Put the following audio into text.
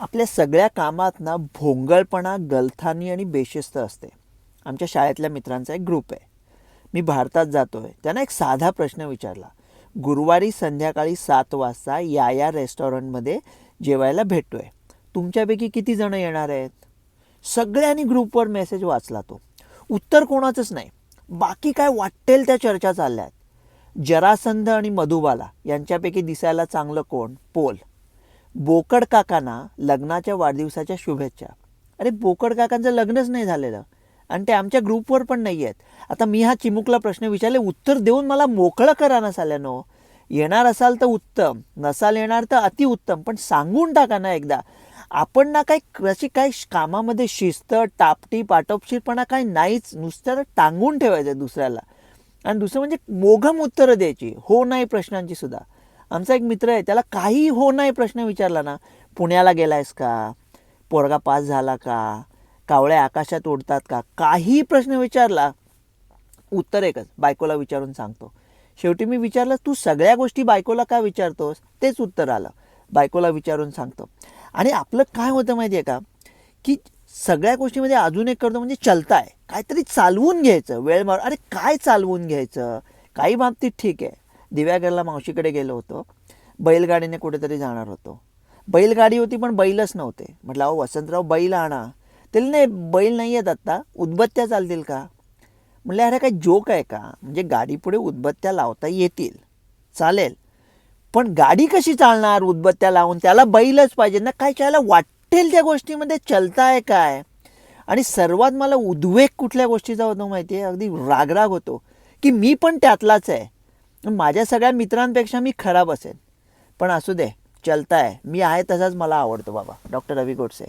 आपल्या सगळ्या कामात ना भोंगळपणा गलथानी आणि बेशिस्त असते. आमच्या शाळेतल्या मित्रांचा एक ग्रुप आहे. मी भारतात जातोय. त्यांना एक साधा प्रश्न विचारला. गुरुवारी संध्याकाळी सात वाजता या या रेस्टॉरंटमध्ये जेवायला भेटतोय. तुमच्यापैकी किती जणं येणार आहेत? सगळ्यांनी ग्रुपवर मेसेज वाचला तो. उत्तर कोणाचंच नाही. बाकी काय वाटेल त्या चर्चा चालल्या आहेत जरासंध आणि मधुबाला यांच्यापैकी दिसायला चांगलं कोण? पोल. बोकड काकांना लग्नाच्या वाढदिवसाच्या शुभेच्छा. अरे बोकड काकांचं लग्नच नाही झालेलं. आणि ते आमच्या ग्रुपवर पण नाही आहेत. आता मी हा चिमुकला प्रश्न विचारले उत्तर देऊन मला मोकळं करा नसाल्यानो येणार असाल तर उत्तम नसाल येणार तर अतिउत्तम पण सांगून टाका ना एकदा. आपण ना काय कशी काय कामामध्ये शिस्त टापटी पाटोपशीरपणा काय नाहीच नुसतं टांगून ठेवायचं दुसऱ्याला. आणि दुसरं म्हणजे मोघम उत्तरं द्यायची हो नाही प्रश्नांची सुद्धा. आमचा एक मित्र आहे त्याला काही हो नाही प्रश्न विचारला ना. पुण्याला गेलायस का? पोरगा पास झाला का? कावळ्या आकाशात उडतात का? काही प्रश्न विचारला. उत्तर एकच बायकोला विचारून सांगतो. शेवटी मी विचारलं तू सगळ्या गोष्टी बायकोला का विचारतोस? तेच उत्तर आलं. बायकोला विचारून सांगतो. आणि आपलं काय होतं माहिती आहे का? की सगळ्या गोष्टीमध्ये अजून एक करतो म्हणजे चलताय. काहीतरी चालवून घ्यायचं वेळ मार अरे काय चालवून घ्यायचं? काही बाबतीत ठीक आहे. दिव्यागडला मावशीकडे गेलो होतो. बैलगाडीने कुठेतरी जाणार होतो. बैलगाडी होती पण बैलच नव्हते. म्हटलं अहो वसंतराव बैल आणा. त्याला नाही बैल नाही आहेत आत्ता. उदबत्त्या चालतील का? म्हटलं अरे काय जोक आहे का? म्हणजे गाडीपुढे उदबत्त्या लावता येतील. चालेल. पण गाडी कशी चालणार उदबत्त्या लावून? त्याला बैलच पाहिजे. ना काय त्याला वाटेल त्या गोष्टीमध्ये? चलताय काय? आणि सर्वात मला उद्वेग कुठल्या गोष्टीचा होतो माहिती आहे अगदी रागराग होतो. की मी पण त्यातलाच आहे. माझ्या सगळ्या मित्रांपेक्षा मी खराब असेल. पण असू दे चलताय. मी आहे तसाच मला आवडतो बाबा. डॉक्टर रवी गोडसे.